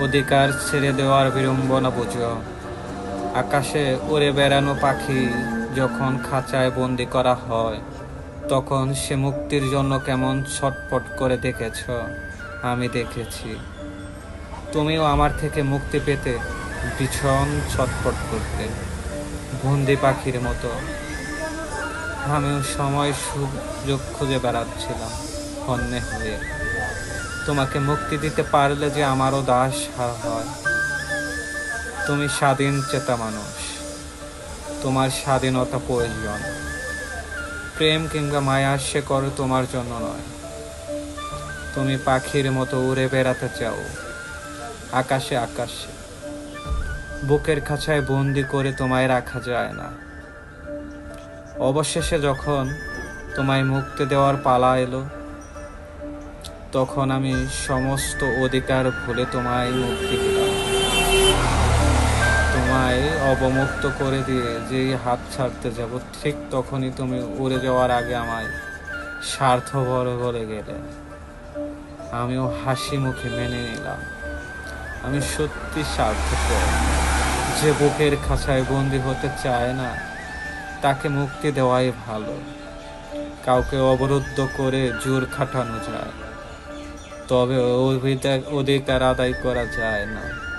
অধিকার ছেড়ে দেওয়ার বিড়ম্বনা বুঝো আকাশে উড়ে বেড়ানো পাখি যখন খাঁচায় বন্দি করা হয়, তখন সে মুক্তির জন্য কেমন ছটপট করে দেখেছ, আমি দেখেছি। তুমিও আমার থেকে মুক্তি পেতে ভীষণ ছটপট করতে, বন্দি পাখির মতো। আমিও সময় সুযোগ খুঁজে বেড়াচ্ছিলাম হন্যে হয়ে। তোমাকে মুক্তি দিতে পারলে যে আমারও দাস হয়। তুমি স্বাধীন চেতা মানুষ। তোমার স্বাধীনতা প্রয়োজন। প্রেম কিংবা মায়া সে করো তোমার জন্য নয়। তুমি পাখির মতো উড়ে বেড়াতে চাও। আকাশে আকাশে। বুকের খাঁচায় বন্দি করে তোমায় রাখা যায় না। অবশেষে যখন তোমায় মুক্তি দেওয়ার পালা এলো তখন আমি সমস্ত অধিকার ভুলে তোমায় মুক্তি দিলাম। তোমায় অবমুক্ত করে দিয়ে যেই হাত ছাড়তে যাব, ঠিক তখনই তুমি উড়ে যাওয়ার আগে আমায় স্বার্থপর বলে গেলে। আমিও হাসি মুখে মেনে নিলাম। আমি সত্যি স্বার্থপর। যে বুকের খাঁচায় বন্দি হতে চায় না, তাকে মুক্তি দেওয়াই ভালো। কাউকে অবরুদ্ধ করে জোর খাটানো যায়। তবে অধিকার অধিকার আদায় করা যায় না।